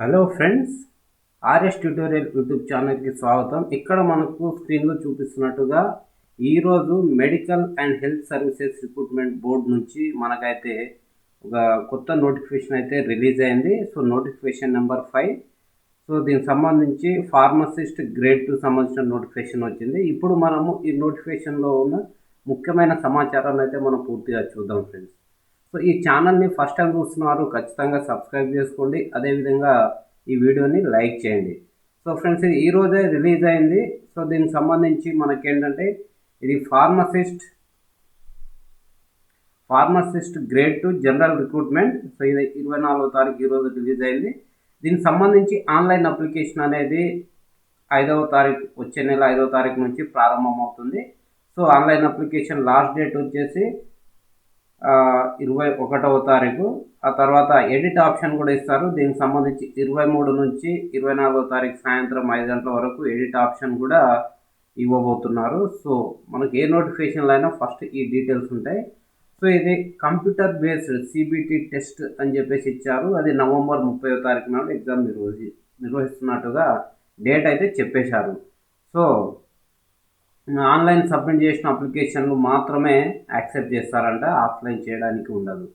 Hello friends RS tutorial YouTube ఛానల్కి స్వాగతం. ఇక్కడ మనకు స్క్రీన్లో చూపిస్తున్నట్టుగా ఈరోజు medical and health services recruitment board నుంచి మనకైతే ఒక కొత్త నోటిఫికేషన్ అయితే రిలీజ్ అయింది. So notification number five. So దీనికి సంబంధించి ఫార్మసిస్ట్ గ్రేడ్ టూ సంబంధించిన నోటిఫికేషన్ వచ్చింది. ఇప్పుడు మనము ఈ నోటిఫికేషన్లో ఉన్న ముఖ్యమైన సమాచారాన్ని అయితే మనం పూర్తిగా చూద్దాం ఫ్రెండ్స్. సో ఈ ఛానల్ని ఫస్ట్ టైం చూస్తున్నారు ఖచ్చితంగా సబ్స్క్రైబ్ చేసుకోండి. అదేవిధంగా ఈ వీడియోని లైక్ చేయండి. సో ఫ్రెండ్స్ ఇది ఈరోజే రిలీజ్ అయింది. సో దీనికి సంబంధించి మనకేంటంటే ఇది pharmacist pharmacist grade two general recruitment. So ఇది ఇరవై నాలుగో తారీఖు ఈరోజు రిలీజ్ అయింది. దీనికి సంబంధించి ఆన్లైన్ అప్లికేషన్ అనేది ఐదవ తారీఖు వచ్చే నెల ఐదవ తారీఖు నుంచి ప్రారంభమవుతుంది. So online application last date వచ్చేసి ఇరవై ఒకటవ తారీఖు. ఆ తర్వాత ఎడిట్ ఆప్షన్ కూడా ఇస్తారు. దీనికి సంబంధించి ఇరవై మూడు నుంచి ఇరవై నాలుగో తారీఖు సాయంత్రం ఐదు గంటల వరకు ఎడిట్ ఆప్షన్ కూడా ఇవ్వబోతున్నారు. సో మనకి ఏ నోటిఫికేషన్లు అయినా ఫస్ట్ ఈ డీటెయిల్స్ ఉంటాయి. సో ఇది కంప్యూటర్ బేస్డ్ సిబిటి టెస్ట్ అని చెప్పేసి ఇచ్చారు. అది నవంబర్ ముప్పై తారీఖు నాడు ఎగ్జామ్ నిర్వహి నిర్వహిస్తున్నట్టుగా డేట్ అయితే చెప్పేశారు. సో ఆన్లైన్ సబ్మిట్ చేసిన అప్లికేషన్లు మాత్రమే యాక్సెప్ట్ చేస్తారంట ఆఫ్లైన్ చేయడానికి ఉండదు.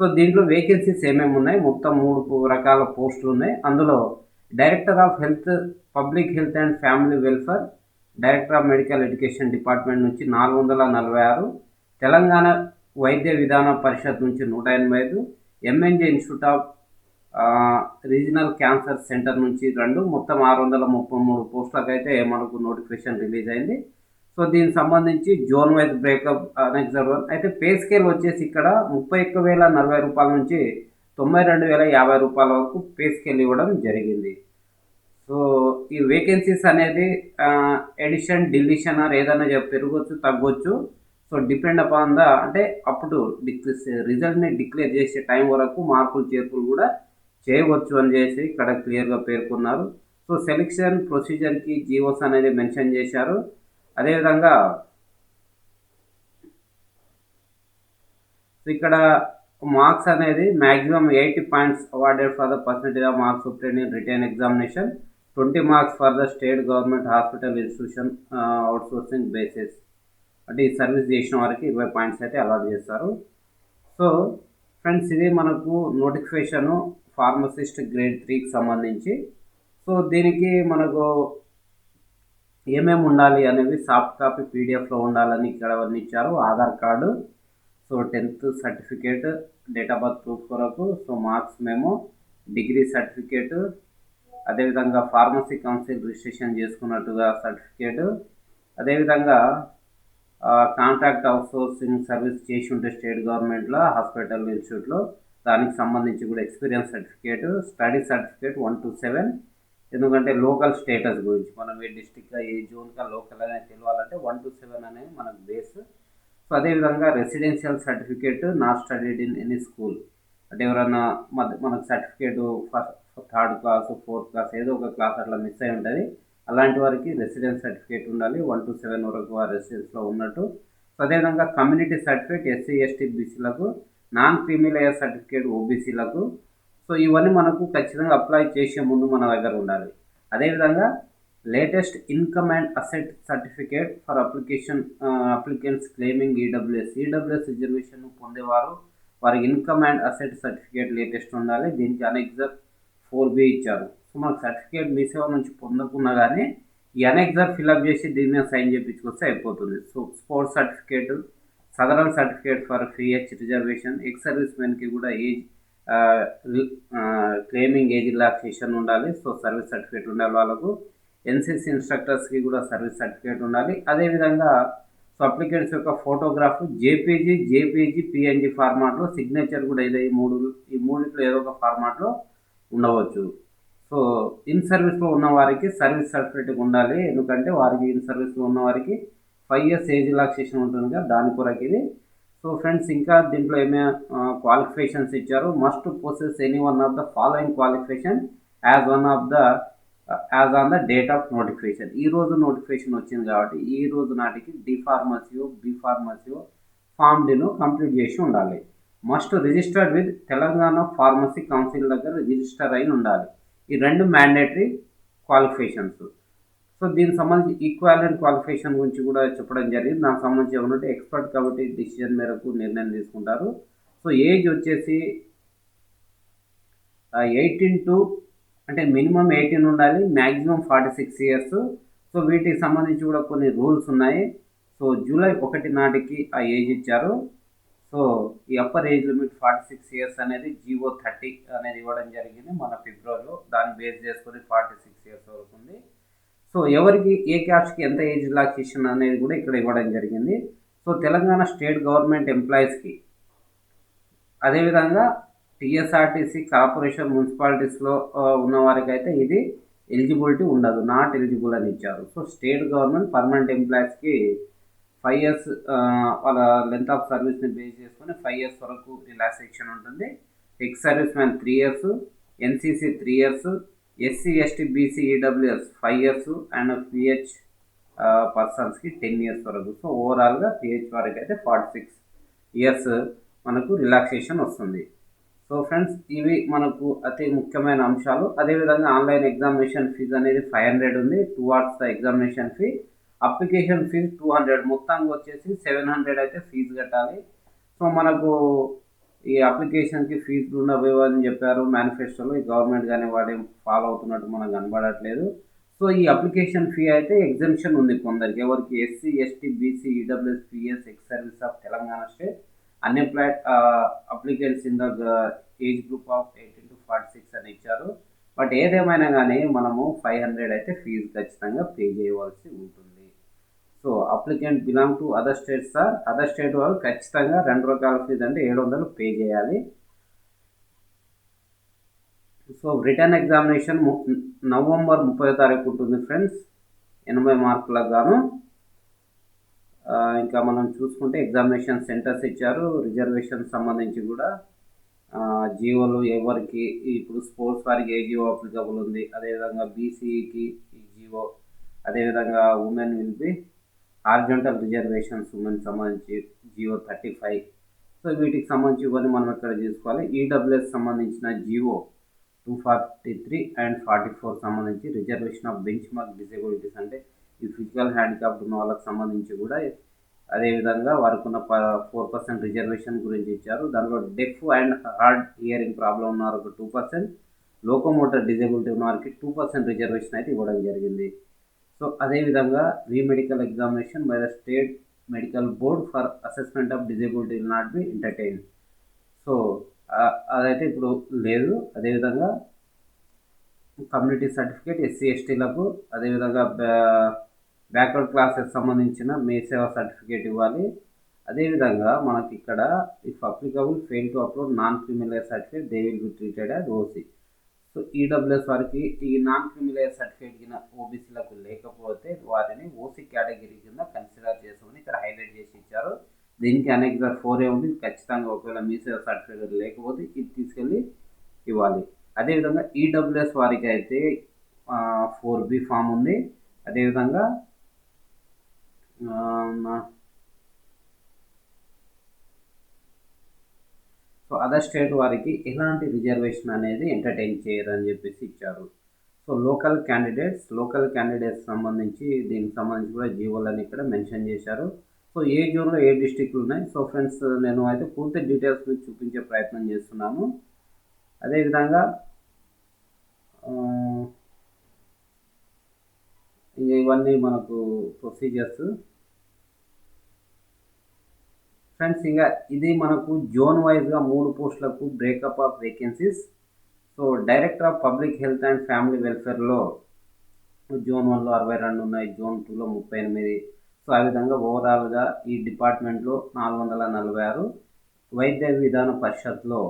సో దీంట్లో వేకెన్సీస్ ఏమేమి ఉన్నాయి? మొత్తం మూడు రకాల పోస్టులు ఉన్నాయి. అందులో director of health public health and family welfare director of medical education department నుంచి నాలుగు వందల నలభై ఆరు తెలంగాణ వైద్య విధాన పరిషత్ నుంచి నూట ఎనభై ఐదు MNJ institute of regional cancer centre నుంచి రెండు మొత్తం ఆరు వందల ముప్పై మూడు పోస్టులకు అయితే మనకు నోటిఫికేషన్ రిలీజ్ అయింది. సో దీనికి సంబంధించి zone wise breakup next one అయితే పే స్కేల్ వచ్చేసి ఇక్కడ ముప్పై ఒక్క వేల నలభై రూపాయల నుంచి తొంభై రెండు వేల యాభై రూపాయల వరకు పే స్కేల్ ఇవ్వడం జరిగింది. సో ఈ వేకెన్సీస్ అనేది ఎడిషన్ డిలిషన్ ఆర్ ఏదైనా పెరగవచ్చు తగ్గొచ్చు. సో డిపెండ్ అపాన్ ద అంటే అప్పుడు రిజల్ట్ని డిక్లేర్ చేసే టైం వరకు మార్పులు చేర్పులు కూడా చేయవచ్చు అని చేసి ఇక్కడ క్లియర్గా పేర్కొన్నారు. సో సెలెక్షన్ ప్రొసీజర్కి జీవోస్ అనేది మెన్షన్ చేశారు. అదేవిధంగా ఇక్కడ మార్క్స్ అనేది maximum eighty points awarded for the percentage of marks obtained in written examination twenty marks for the state government hospital institution outsourcing basis. అంటే ఈ సర్వీస్ చేసిన వారికి ఇరవై పాయింట్స్ అయితే అలాట్ చేస్తారు. సో ఫ్రెండ్స్ ఇది మనకు నోటిఫికేషను ఫార్మసిస్ట్ గ్రేడ్ త్రీకి సంబంధించి. సో దీనికి మనకు ఏమేమి ఉండాలి అనేవి సాఫ్ట్ కాపీ పీడిఎఫ్లో ఉండాలని ఇక్కడ ఇచ్చారు Aadhaar card so tenth certificate date of birth proof కొరకు సో మార్క్స్ మేము డిగ్రీ సర్టిఫికేట్ అదేవిధంగా ఫార్మసీ కౌన్సిల్ రిజిస్ట్రేషన్ చేసుకున్నట్టుగా సర్టిఫికేట్ అదేవిధంగా కాంట్రాక్ట్ అవుట్సోర్సింగ్ సర్వీస్ చేసి ఉంటే స్టేట్ గవర్నమెంట్లో హాస్పిటల్ ఇన్స్టిట్యూట్లో దానికి సంబంధించి కూడా experience certificate study certificate one to seven ఎందుకంటే లోకల్ స్టేటస్ గురించి మనం ఏ డిస్టిక్గా ఏ జోన్గా లోకల్ అనేది తెలియాలంటే వన్ టు సెవెన్ అనేది మనకు బేస్. సో అదేవిధంగా residential certificate not studied in any school. అంటే ఎవరన్నా మధ్య మనకు certificate first third class fourth class ఏదో ఒక క్లాస్ అట్లా మిస్ అయి ఉంటుంది. అలాంటి వారికి రెసిడెన్స్ సర్టిఫికేట్ ఉండాలి వన్ టు సెవెన్ వరకు ఆ రెసిడెన్స్లో ఉన్నట్టు. సో అదేవిధంగా కమ్యూనిటీ సర్టిఫికేట్ ఎస్సీ ఎస్టీ బీసీలకు నాన్ క్రిమిలేయర్ సర్టిఫికేట్ ఓబీసీలకు సో ఇవన్నీ మనకు ఖచ్చితంగా అప్లై చేసే ముందు మన దగ్గర ఉండాలి. అదేవిధంగా latest income and asset certificate for application applicants claiming EWS EWS reservation పొందేవారు వారి income and asset certificate latest ఉండాలి. దీనికి అనెక్సర్ ఫోర్ బి ఇచ్చారు. సో మనకు సర్టిఫికేట్ మీ సేవ నుంచి పొందకున్నా కానీ ఈ అనెక్సర్ ఫిల్అప్ చేసి దీని మీద సైన్ చేయించుకొస్తే అయిపోతుంది. So sports certificate SADAREM certificate for H reservation ex service మెన్కి కూడా ఏజ్ క్లెయిమింగ్ ఏజ్ రిలాక్సేషన్ ఉండాలి సో సర్వీస్ సర్టిఫికేట్ ఉండాలి వాళ్ళకు. ఎన్సీసీ ఇన్స్ట్రక్టర్స్కి కూడా సర్వీస్ సర్టిఫికేట్ ఉండాలి. అదేవిధంగా సో అప్లికెంట్స్ యొక్క ఫోటోగ్రాఫ్ జేపీజీ జేపీజీ పిఎన్జీ ఫార్మాట్లో సిగ్నేచర్ కూడా ఏదో ఈ మూడు ఈ మూడింటిలో ఏదో ఒక ఫార్మాట్లో ఉండవచ్చు. సో ఇన్ సర్వీస్లో ఉన్న వారికి సర్వీస్ సర్టిఫికేట్ ఉండాలి. ఎందుకంటే వారికి ఇన్ సర్వీస్లో ఉన్న వారికి ఫైవ్ ఇయర్స్ ఏజ్ రిలాక్సేషన్ ఉంటుంది కదా దాని కొరకు ఇది సో ఫ్రెండ్స్ ఇంకా దీంట్లో ఏమైనా క్వాలిఫికేషన్స్ ఇచ్చారు. Must possess any one of the following qualification as one of the as on the date of notification ఈ రోజు నోటిఫికేషన్ వచ్చింది కాబట్టి ఈ రోజు నాటికి డి ఫార్మసీయో బి ఫార్మసీయో ఫామ్ డిను కంప్లీట్ చేసి ఉండాలి. Must registered with Telangana pharmacy council దగ్గర రిజిస్టర్ అయి ఉండాలి. ఈ రెండు మ్యాండేటరీ క్వాలిఫికేషన్స్ సో దీనికి సంబంధించి ఈక్వాలెంట్ క్వాలిఫికేషన్ గురించి కూడా చెప్పడం జరిగింది. నాకు సంబంధించి ఏమంటే ఎక్స్పర్ట్ కాబట్టి డిసిజన్ మేరకు నిర్ణయం తీసుకుంటారు. సో ఏజ్ వచ్చేసి ఎయిటీన్ టు అంటే మినిమం ఎయిటీన్ ఉండాలి maximum forty six years so వీటికి సంబంధించి కూడా కొన్ని రూల్స్ ఉన్నాయి. సో జూలై ఒకటి నాటికి ఆ ఏజ్ ఇచ్చారు. సో ఈ upper age limit forty six years అనేది జీవో థర్టీ అనేది ఇవ్వడం జరిగింది మన ఫిబ్రవరిలో. దాన్ని బేస్ చేసుకొని ఫార్టీ సిక్స్ ఇయర్స్ వరకు ఉంది. సో ఎవరికి ఏ క్యాస్ట్కి ఎంత ఏజ్ రిలాక్సేషన్ అనేది కూడా ఇక్కడ ఇవ్వడం జరిగింది. సో తెలంగాణ స్టేట్ గవర్నమెంట్ ఎంప్లాయీస్కి అదేవిధంగా టీఎస్ఆర్టీసీ కార్పొరేషన్ మున్సిపాలిటీస్లో ఉన్న వారికైతే ఇది ఎలిజిబిలిటీ ఉండదు నాట్ ఎలిజిబుల్ అని ఇచ్చారు. సో స్టేట్ గవర్నమెంట్ పర్మనెంట్ ఎంప్లాయీస్కి ఫైవ్ ఇయర్స్ వాళ్ళ లెంత్ ఆఫ్ సర్వీస్ని బేస్ చేసుకొని ఫైవ్ ఇయర్స్ వరకు రిలాక్సేషన్ ఉంటుంది. Ex service man three years NCC three years SC ST BC EWS five years and PH పర్సన్స్కి టెన్ ఇయర్స్ వరకు. సో ఓవరాల్గా PH వరకు అయితే ఫార్టీ సిక్స్ ఇయర్స్ మనకు రిలాక్సేషన్ వస్తుంది. సో ఫ్రెండ్స్ ఇవి మనకు అతి ముఖ్యమైన అంశాలు. అదేవిధంగా ఆన్లైన్ ఎగ్జామినేషన్ ఫీజు అనేది ఫైవ్ హండ్రెడ్ ఉంది. To the examination fee application fee two hundred మొత్తానికి వచ్చేసి సెవెన్ హండ్రెడ్ అయితే ఫీజు కట్టాలి. సో మనకు ఈ అప్లికేషన్కి ఫీజులు ఉండవు అని చెప్పారు. మేనిఫెస్టోలో ఈ గవర్నమెంట్ కానీ వాడే ఫాలో అవుతున్నట్టు మనకు కనబడట్లేదు. సో ఈ అప్లికేషన్ ఫీ అయితే ఎగ్జామ్షన్ ఉంది కొందరికి. ఎవరికి? SC ST BC EWS PS ex service of Telangana state unemployed applicants in the age group of eighteen to forty six అని ఇచ్చారు. బట్ ఏదేమైనా కానీ మనము ఫైవ్ హండ్రెడ్ అయితే ఫీజు ఖచ్చితంగా పే చేయవలసి ఉంటుంది. So applicant belong to other state sir other state వాళ్ళు ఖచ్చితంగా రెండు రకాల ఫీజు అంటే ఏడు వందలు పే చేయాలి. సో రిటర్న్ ఎగ్జామినేషన్ నవంబర్ ముప్పై తారీఖు ఉంటుంది ఫ్రెండ్స్ ఎనభై మార్కులకు గాను. ఇంకా మనం చూసుకుంటే ఎగ్జామినేషన్ సెంటర్స్ ఇచ్చారు. రిజర్వేషన్ సంబంధించి కూడా. జియోలు ఎవరికి ఇప్పుడు స్పోర్ట్స్ వారికి ఏ జియో అప్లికబుల్ ఉంది? అదేవిధంగా బీసీకి ఈ జియో అదేవిధంగా women will be horizontal reservations women సంబంధించి జియో థర్టీ ఫైవ్. సో వీటికి సంబంధించి ఇవన్నీ మనం ఇక్కడ చూసుకోవాలి? ఈడబ్ల్యూఎస్ సంబంధించిన GO two forty three and forty four సంబంధించి reservation of benchmark disabilities అంటే ఈ ఫిజికల్ హ్యాండిక్యాప్డ్ ఉన్న వాళ్ళకి సంబంధించి కూడా అదేవిధంగా వారికి ఉన్న ఫోర్ పర్సెంట్ రిజర్వేషన్ గురించి ఇచ్చారు. దానిలో deaf and hard hearing problem ఉన్న వారికి టూ పర్సెంట్. లోకోమోటర్ డిజేబిలిటీ ఉన్న వారికి టూ పర్సెంట్ రిజర్వేషన్ అయితే ఇవ్వడం జరిగింది. సో అదేవిధంగా re medical examination by the state medical board for assessment of disability will not be entertain so అదైతే ఇప్పుడు లేదు. అదేవిధంగా కమ్యూనిటీ సర్టిఫికేట్ ఎస్సీ ఎస్టీలకు అదేవిధంగా బ్యాక్వర్డ్ క్లాసెస్ సంబంధించిన మే సేవ సర్టిఫికేట్ ఇవ్వాలి. అదేవిధంగా మనకి ఇక్కడ if applicable fail to upload non criminal certificate they will be treated as OC so EWS వారికి ఈ నాన్ క్రిమినల్ సర్టిఫికేట్ కింద ఓబీసీలకు లేకపోతే వారిని ఓసీ కేటగిరీ కింద కన్సిడర్ చేసామని ఇక్కడ హైలైట్ చేసి ఇచ్చారు. దీనికి అనెక్సర్ ఫోర్ ఏ ఉంది. ఖచ్చితంగా ఒకవేళ మీ సర్టిఫికేట్ లేకపోతే ఇది తీసుకెళ్ళి ఇవ్వాలి. అదేవిధంగా ఈడబ్ల్యూఎస్ వారికి అయితే ఫోర్ బి ఫామ్ ఉంది. అదేవిధంగా సో అదర్ స్టేట్ వారికి ఎలాంటి రిజర్వేషన్ అనేది ఎంటర్టైన్ చేయరు అని చెప్పేసి ఇచ్చారు. So local candidates local candidates సంబంధించి దీనికి సంబంధించి కూడా జీవోలని ఇక్కడ మెన్షన్ చేశారు. సో ఏ జోన్లో ఏ డిస్టిక్లు ఉన్నాయి? సో ఫ్రెండ్స్ నేను అయితే పూర్తి డీటెయిల్స్ మీకు చూపించే ప్రయత్నం చేస్తున్నాను. అదేవిధంగా ఇవన్నీ మనకు ప్రొసీజర్స్. ఫ్రెండ్స్ ఇంకా ఇది మనకు జోన్ వైజ్గా మూడు పోస్టులకు breakup of vacancies so director of public health and family వెల్ఫేర్లో zone వన్లో అరవై రెండు ఉన్నాయి జోన్ టూలో ముప్పై ఎనిమిది. సో ఆ విధంగా ఓవరాల్గా ఈ డిపార్ట్మెంట్లో నాలుగు వందల నలభై ఆరు. వైద్య విధాన పరిషత్లో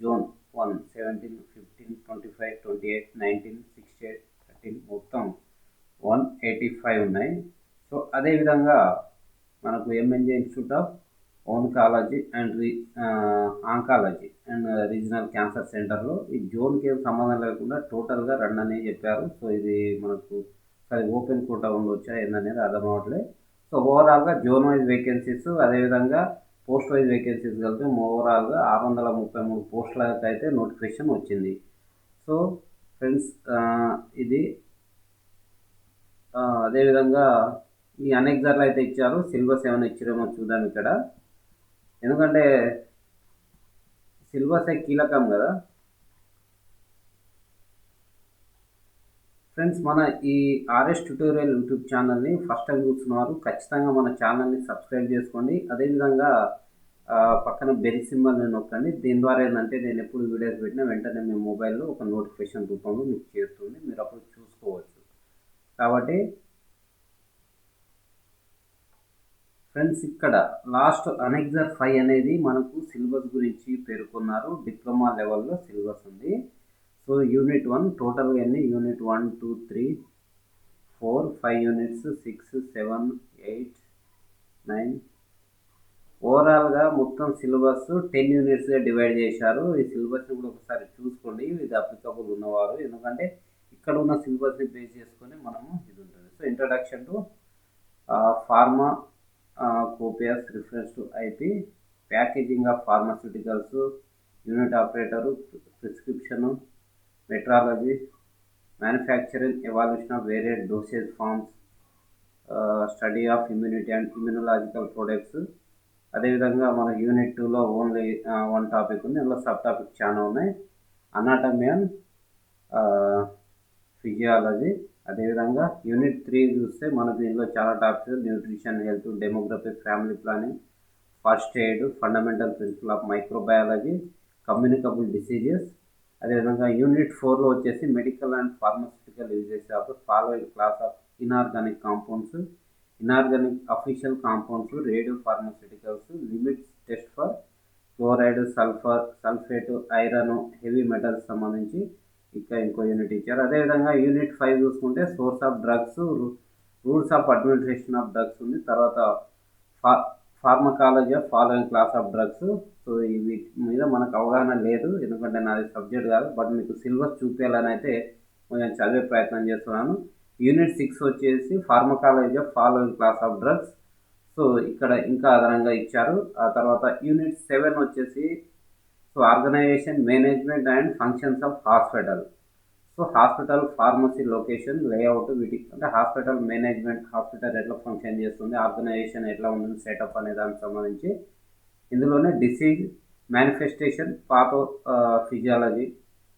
zone one seventeen fifteen twenty five twenty eight nineteen sixty eight thirteen మొత్తం వన్ ఎయిటీ ఫైవ్ ఉన్నాయి సో అదేవిధంగా మనకు MNJ institute of oncology and re oncology and regional cancer సెంటర్లో ఈ జోన్కి ఏం సంబంధం లేకుండా టోటల్గా రన్ అనే చెప్పారు. సో ఇది మనకు సరే ఓపెన్ కోటా ఉండొచ్చా ఏందనేది అర్థం అవ్వట్లేదు సో ఓవరాల్గా జోన్ వైజ్ వేకెన్సీస్ అదేవిధంగా పోస్ట్ వైజ్ వేకెన్సీస్ కలిపి ఓవరాల్గా ఆరు వందల ముప్పై మూడు పోస్టులకు అయితే నోటిఫికేషన్ వచ్చింది. సో ఫ్రెండ్స్ ఇది అదేవిధంగా ఈ అనెగ్జార్లు అయితే ఇచ్చారు. సిలబస్ ఏమైనా ఇచ్చారేమో చూద్దాం ఇక్కడ. ఎందుకంటే సిలబసే కీలకం కదా. ఫ్రెండ్స్ మన ఈ ఆర్ఎస్ ట్యూటోరియల్ యూట్యూబ్ ఛానల్ని ఫస్ట్ టైం చూస్తున్నారు ఖచ్చితంగా మన ఛానల్ని సబ్స్క్రైబ్ చేసుకోండి. అదేవిధంగా పక్కన బెల్ సింబల్ని నొక్కండి. దీని ద్వారా ఏంటంటే నేను ఎప్పుడు వీడియోస్ పెట్టినా వెంటనే మీ మొబైల్లో ఒక నోటిఫికేషన్ రూపంలో మీకు చేరుతుంది. మీరు అప్పుడు చూసుకోవచ్చు. కాబట్టి ఫ్రెండ్స్ ఇక్కడ లాస్ట్ అనెక్జర్ ఫైవ్ అనేది మనకు సిలబస్ గురించి పేర్కొన్నారు. డిప్లొమా లెవెల్లో సిలబస్ ఉంది. సో యూనిట్ వన్ టోటల్గా అన్ని unit one two three four five units six seven eight nine. ఓవరాల్గా మొత్తం సిలబస్ టెన్ యూనిట్స్గా డివైడ్ చేశారు. ఈ సిలబస్ని కూడా ఒకసారి చూసుకోండి. ఇది అప్లికబుల్ ఉన్నవారు. ఎందుకంటే ఇక్కడ ఉన్న సిలబస్ని బేస్ చేసుకొని మనము ఇది ఉంటుంది. So introduction to pharmacopoeias reference to IP packaging of pharmaceuticals unit operator prescription metrology manufacturing evaluation of varied dosage forms study of immunity and immunological products అదేవిధంగా మన యూనిట్ టూలో ఓన్లీ వన్ టాపిక్ ఉంది. అందులో sub topic చాలా ఉన్నాయి. Anatomy and physiology అదేవిధంగా unit three చూస్తే మన దీనిలో చాలా topics nutrition health demography family planning first aid fundamental principle of microbiology communicable diseases. అదేవిధంగా యూనిట్ ఫోర్లో వచ్చేసి medical and pharmaceutical uses of following class of inorganic compounds. Inorganic official compounds radio pharmaceuticals limits test for chloride sulphur sulphate iron heavy metals సంబంధించి ఇంకా ఇంకో unit ఇచ్చారు. అదేవిధంగా unit five చూసుకుంటే source of drugs rules of administration of drugs ఉంది. తర్వాత ఫా pharmacology of following class of drugs so వీటి మీద మనకు అవగాహన లేదు. ఎందుకంటే నాది సబ్జెక్ట్ కాదు. బట్ మీకు సిలబస్ చూపించాలని అయితే కొంచెం చదివే ప్రయత్నం చేస్తున్నాను. యూనిట్ సిక్స్ వచ్చేసి pharmacology of following class of drugs so ఇక్కడ ఇంకా అదనంగా ఇచ్చారు. ఆ తర్వాత యూనిట్ సెవెన్ వచ్చేసి so organisation management and functions of hospital. So hospital pharmacy location layout వీటి అంటే హాస్పిటల్ మేనేజ్మెంట్ హాస్పిటల్ ఎట్లా ఫంక్షన్ చేస్తుంది ఆర్గనైజేషన్ ఎట్లా ఉంటుంది సెటప్ అనే దానికి సంబంధించి. ఇందులోనే డిసీజ్ మేనిఫెస్టేషన్ పాతో ఫిజియాలజీ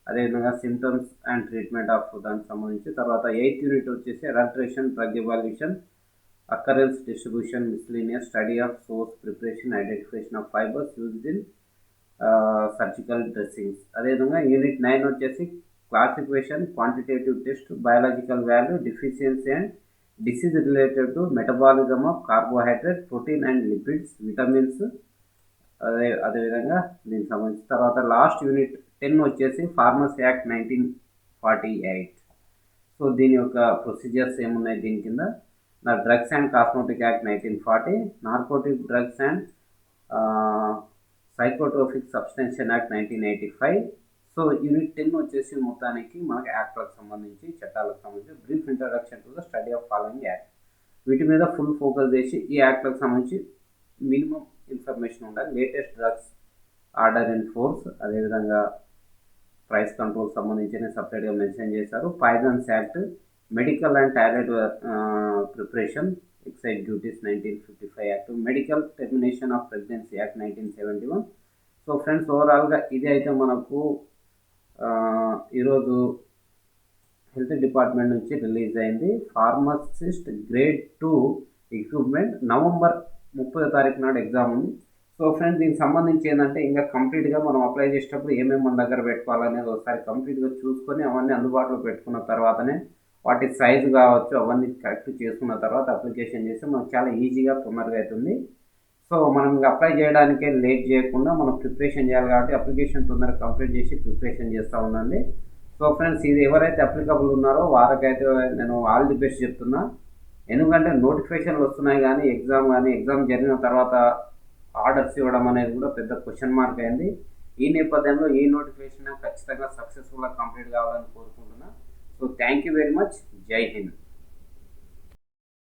అదేవిధంగా సిమ్టమ్స్ అండ్ ట్రీట్మెంట్ ఆఫ్ దానికి సంబంధించి. తర్వాత ఎయిత్ యూనిట్ వచ్చేసి adulteration drug evaluation occurrence distribution miscellaneous study of source preparation identification of fibres used in surgical dressings అదేవిధంగా యూనిట్ నైన్ వచ్చేసి classification quantitative test biological value deficiency and disease related to metabolism of carbohydrate protein and lipids vitamins అదే అదేవిధంగా దీనికి సంబంధించిన తర్వాత last unit ten వచ్చేసి pharmacy act nineteen forty eight so దీని యొక్క ప్రొసీజర్స్ ఏమున్నాయి దీని కింద? నా drugs and cosmetic act nineteen forty narcotic drugs and psychotropic substance act nineteen eighty five so unit ten వచ్చేసి మొత్తానికి మనకి యాక్ట్లకు సంబంధించి చట్టాలకు సంబంధించి brief introduction to the study of following act వీటి మీద ఫుల్ ఫోకస్ చేసి ఈ యాక్ట్లకు సంబంధించి మినిమం ఇన్ఫర్మేషన్ ఉండాలి. Latest drugs order in force అదేవిధంగా ప్రైస్ కంట్రోల్ సంబంధించిన సపరేట్గా మెన్షన్ చేశారు. Poisons act medical and toilet preparation excise duties nineteen fifty five act medical termination of pregnancy act nineteen seventy one so friends ఓవరాల్గా ఇది అయితే మనకు ఈరోజు హెల్త్ డిపార్ట్మెంట్ నుంచి రిలీజ్ అయింది. Pharmacist grade two equipment November ముప్పై తారీఖు నాడు ఎగ్జామ్ ఉంది. సో ఫ్రెండ్స్ దీనికి సంబంధించి ఏంటంటే ఇంకా కంప్లీట్గా మనం అప్లై చేసేటప్పుడు ఏమేమి మన దగ్గర పెట్టుకోవాలనేది ఒకసారి కంప్లీట్గా చూసుకొని అవన్నీ అందుబాటులో పెట్టుకున్న తర్వాతనే వాటి సైజు కావచ్చు అవన్నీ కరెక్ట్ చేసుకున్న తర్వాత అప్లికేషన్ చేస్తే మనకు చాలా ఈజీగా తొందరగా అవుతుంది సో మనం అప్లై చేయడానికే లేట్ చేయకుండా మనం ప్రిపరేషన్ చేయాలి కాబట్టి అప్లికేషన్ తొందరగా కంప్లీట్ చేసి ప్రిపరేషన్ చేస్తూ ఉండండి. సో ఫ్రెండ్స్ ఇది ఎవరైతే అప్లికబుల్ ఉన్నారో వారికైతే నేను ఆల్ ది బెస్ట్ చెప్తున్నా. ఎందుకంటే నోటిఫికేషన్లు వస్తున్నాయి కానీ ఎగ్జామ్ కానీ ఎగ్జామ్ జరిగిన తర్వాత ఆర్డర్స్ ఇవ్వడం అనేది కూడా పెద్ద క్వశ్చన్ మార్క్ అయింది. ఈ నేపథ్యంలో ఈ నోటిఫికేషన్ ఖచ్చితంగా సక్సెస్ఫుల్గా కంప్లీట్ కావాలని కోరుకుంటున్నాను तो थैंक यू वेरी मच जय हिंद